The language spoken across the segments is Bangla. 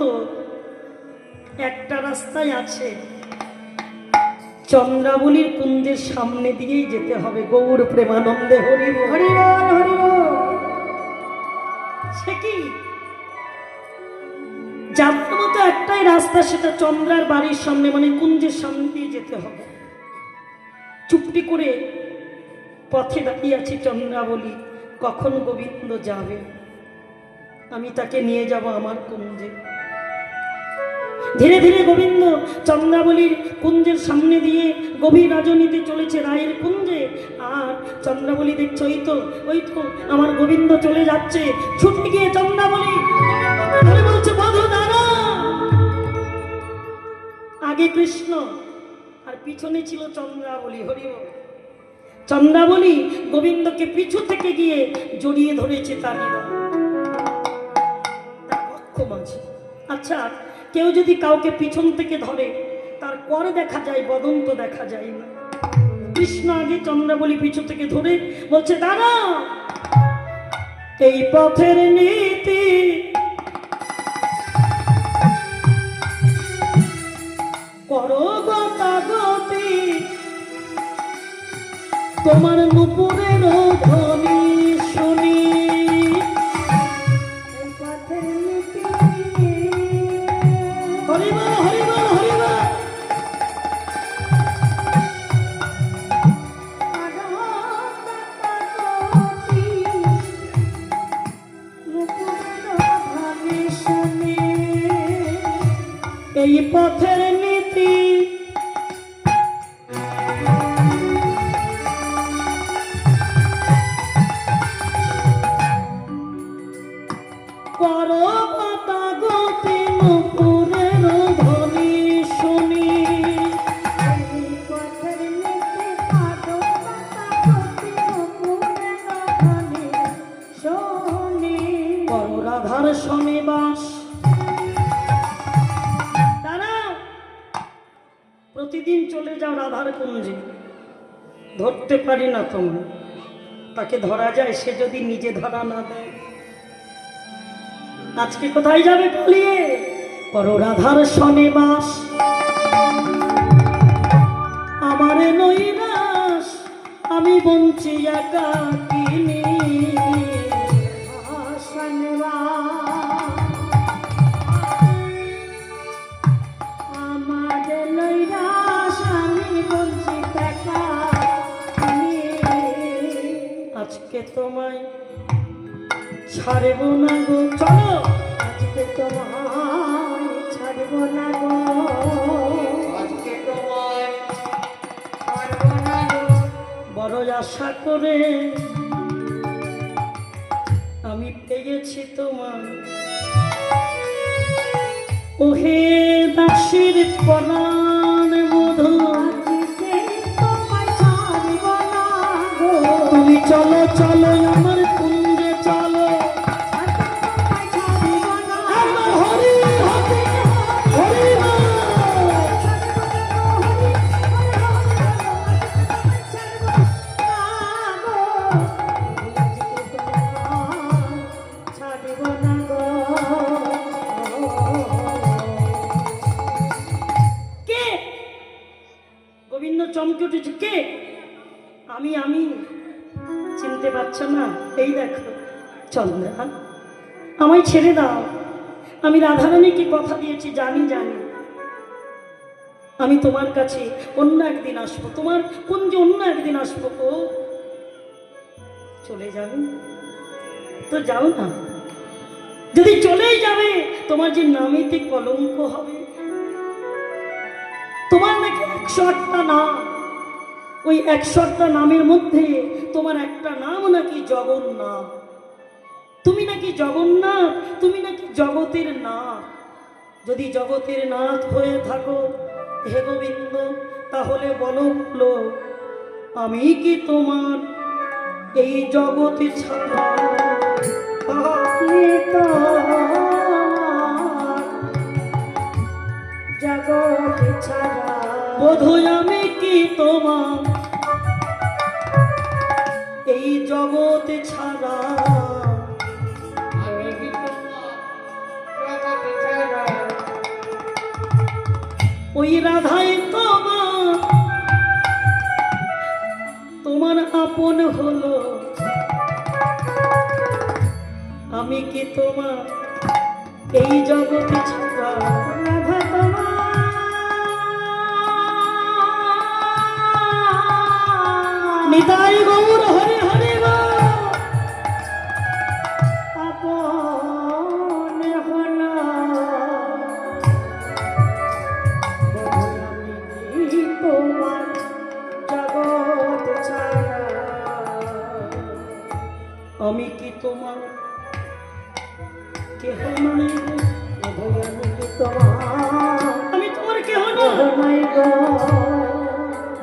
তো একটা রাস্তায় আছে। চন্দ্রাবলীর কুঞ্জের সামনে দিয়েই যেতে হবে গৌর প্রেমানন্দে। হরি। হরি হরি সে কি? যাবার মতো একটাই রাস্তা, সেটা চন্দ্রার বাড়ির সামনে মানে কুঞ্জের সামনে দিয়ে যেতে হবে। চুপটি করে পথে দাঁড়িয়ে আছি চন্দ্রাবলী, কখন গোবিন্দ যাবে? আমি তাকে নিয়ে যাব আমার কুঞ্জে ধীরে ধীরে গোবিন্দ চন্দ্রাবলীর কুঞ্জের সামনে দিয়ে গভীর রাজনীতি চলেছে, রায়ের কুঞ্জে। আর চন্দ্রাবলী দেখছ ওই তো ওই তো আমার গোবিন্দ চলে যাচ্ছে। ছুটে গিয়ে চন্দ্রাবলী বলছে আগে কৃষ্ণ, আর পিছনে ছিল চন্দ্রাবলী, হরি চন্দ্রাবলী গোবিন্দকে পিছু থেকে গিয়ে জড়িয়ে ধরেছে তার আচ্ছা কেউ যদি কাউকে পিছন থেকে ধরে, তার কর দেখা যায় বদন তো দেখা যায় না। কৃষ্ণ আগে চন্দ্রাবলী পিছু থেকে ধরে বলছে, দাঁড়া! এই পথের নীতি তোমার নুপুরের ধ্বনি চলে যাও রাধার কুঞ্জে ধরতে পারি না তোমার তাকে ধরা যায়, সে যদি নিজে ধরা না দেয়। আজকে কোথায় যাবে পালিয়ে করো রাধার শনিবাস আমারে নৈরাস আমি বঞ্চি একাকিনী আমাদের আমি গেছি তোমার ওহে দাসের পরাণ গো। তুমি চলো চলো আমার আমি আমি চিনতে পারছ না? এই দেখো। চন্দ্রা আমায় ছেড়ে দাও। আমি রাধারানীকে কথা দিয়েছি, জানি জানি। আমি তোমার কাছে অন্য একদিন আসব। তোমার কোন যে অন্য একদিন আসব ও চলে যাবে? তো যাও না। যদি চলেই যাবে, তোমার যে নামেতে কলঙ্ক হবে, তোমার নাকি একশো একটা নাম। ওই একশো একটা নামের মধ্যে তোমার একটা নাম নাকি জগন্নাথ। তুমি নাকি জগন্নাথ, তুমি নাকি জগতের নাথ। যদি জগতের নাথ হয়ে থাকো, হে গোবিন্দ, তাহলে বলো বলো, আমি কি তোমার এই জগতে ছাড়া জগৎ ছাড়া বোধ আমি কি তোমার? এই জগতে ছাড়া। ওই রাধাই তোমার। তোমার আপন হলো। আমি কি তোমার? এই জগতে ছাড়া। রাধা তোমার। নিতাই গৌর হরে হরে আমি কি তোমার কেহ নাই? আমি তোমার আমি তোমার কেহ নাই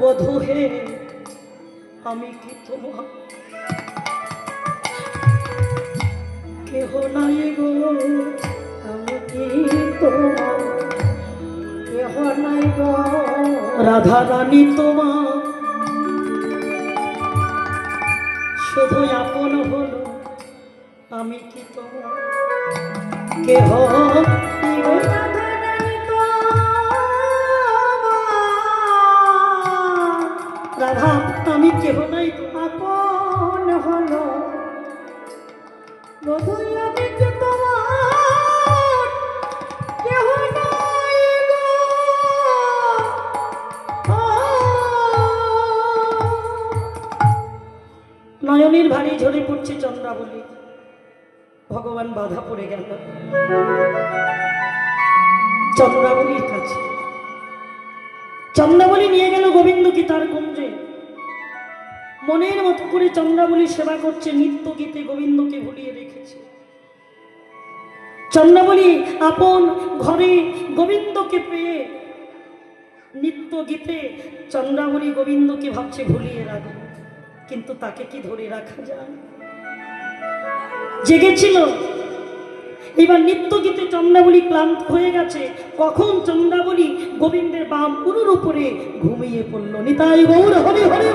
বধু হে আমি কি তোমার কেহ নাই গো, আমি কি তোমার? কেহ নাই গো, রাধা রানী তোমার? শুধু আপন হলো, আমি কি তোমার? কেহ বাধা পড়ে গেল। চন্দ্রাবলীর কাছে। চন্দ্রাবলী নিয়ে গেল গোবিন্দকে তার কুঞ্জে মনের মতো করে চন্দ্রাবলী সেবা করছে, নিত্য গীতে গোবিন্দকে ভুলিয়ে রেখেছে। চন্দ্রাবলী আপন ঘরে গোবিন্দকে পেয়ে, নিত্য গীতে চন্দ্রাবলী গোবিন্দকে ভাবছে ভুলিয়ে রাখবে। কিন্তু তাকে কি ধরে রাখা যায়? জেগেছিল এবার নিত্য গীতে চন্দ্রাবলী ক্লান্ত হয়ে গেছে। কখন চন্দ্রাবলী গোবিন্দের বাম পুরুর উপরে ঘুমিয়ে পড়ল? নিতাই গৌর, হরি হরি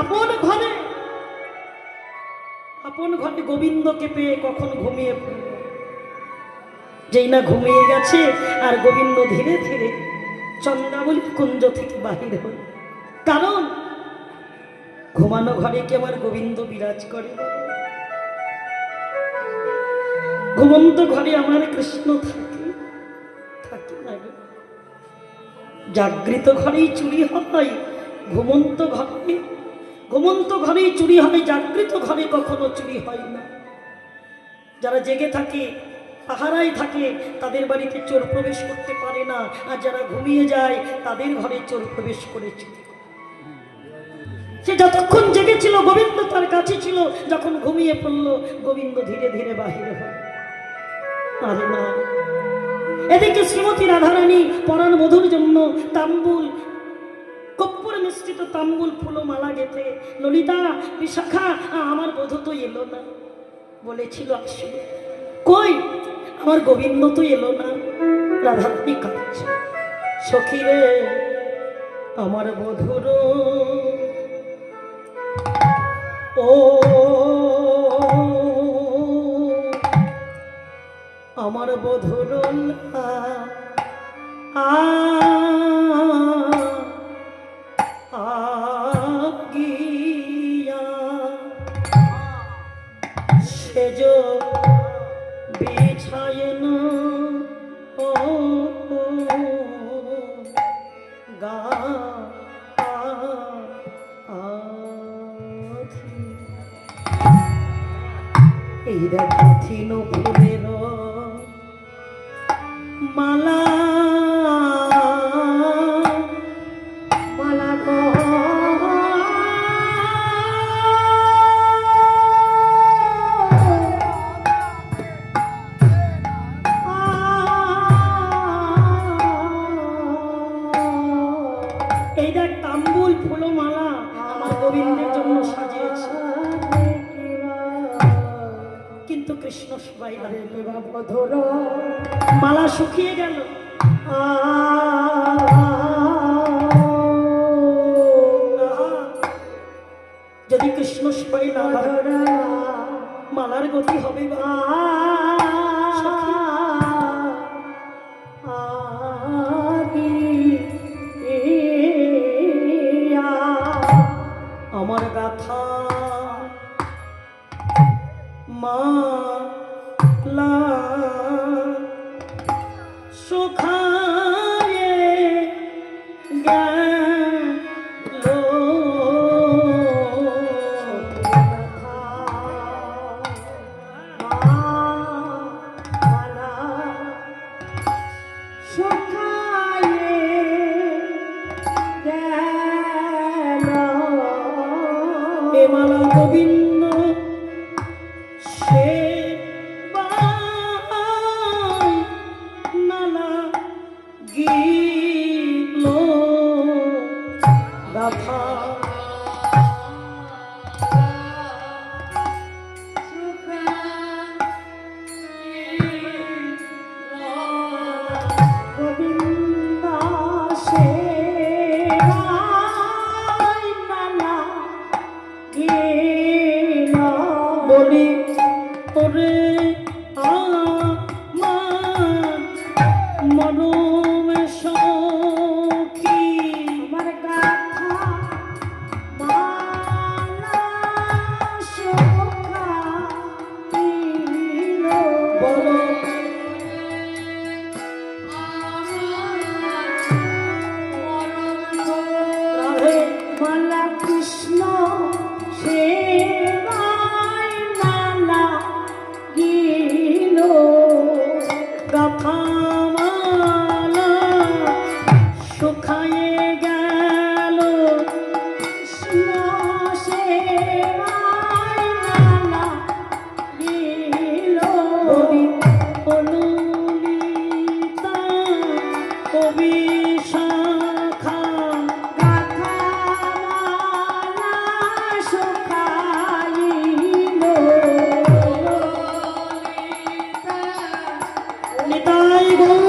আপন ঘরে আপন ঘরে গোবিন্দকে পেয়ে কখন ঘুমিয়ে পড়ল? যেই না ঘুমিয়ে গেছে, আর গোবিন্দ ধীরে ধীরে চন্দ্রাবলী কুঞ্জ থেকে বাহির হল। কারণ ঘুমানো ঘরে কি আমার গোবিন্দ বিরাজ করে ঘুমন্ত ঘরে আমার কৃষ্ণ থাকে থাকে না। জাগৃত ঘরেই চুরি হয়, ঘুমন্ত ঘরে, ঘুমন্ত ঘরেই চুরি হয়, জাগৃত ঘরে কখনো চুরি হয় না যারা জেগে থাকে, পাহারায় থাকে, তাদের বাড়িতে চোর প্রবেশ করতে পারে না আর যারা ঘুমিয়ে যায়, তাদের ঘরে চোর প্রবেশ করে চুরি। সে যতক্ষণ জেগেছিল, গোবিন্দ তার কাছে ছিল, যখন ঘুমিয়ে পড়ল, গোবিন্দ ধীরে ধীরে বাহির হয় আরে না এদিকে শ্রীমতী রাধারানী পরাণ মধুর জন্য তাম্বুল, কপ্পুর মিশ্রিত তাম্বুল ফুলো মালা গেথে, ললিতা, বিশাখা, আমার বধূ তো এলো না। বলেছিল আসবে কই? আমার গোবিন্দ তো এলো না। রাধারানী কাঁদছে। সখী রে, আমার বধুর ও আমার বধুর আ এই দেখিন কৃষ্ণ সবাই মালা শুকিয়ে গেল। যদি কৃষ্ণ সবাই মালার গতি হবে বা গোবিন্দ বলি Nitai Guru.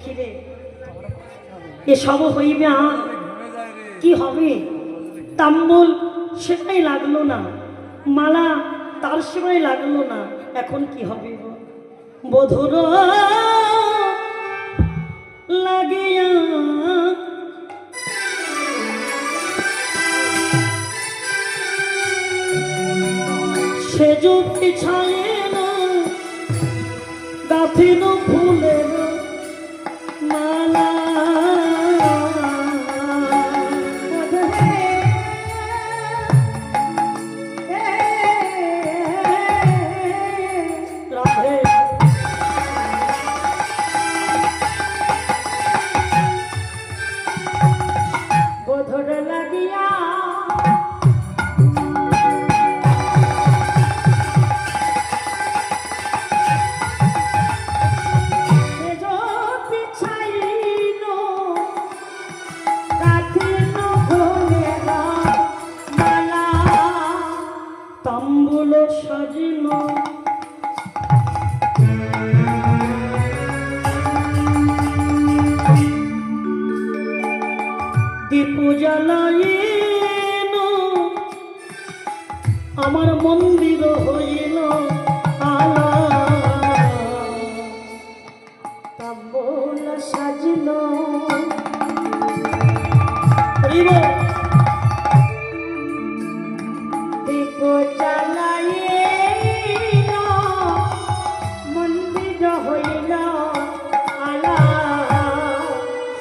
সখিরে এসব হইবে আর কি হবে? তাম্বুল সেটাই লাগল না, মালা তার সেবাই লাগল না, এখন কি হবে বধুর লাগিয়া সে যুক্তি ছায় না, গাথিন হরিব দীপ জ্বালাইল মন্দির হইল আলা।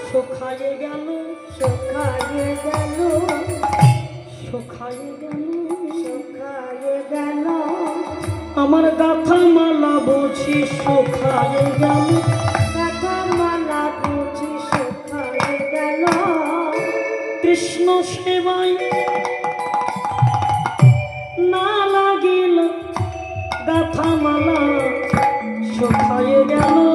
শুকায়ে গেল শুকায়ে গেল শুকায়ে গেল শুকায়ে গেল। আমার গাথা মালা বুঝি শুকায়ে গেল। সেবায় না লাগিল গাথা মালা শুকায়ে গেল।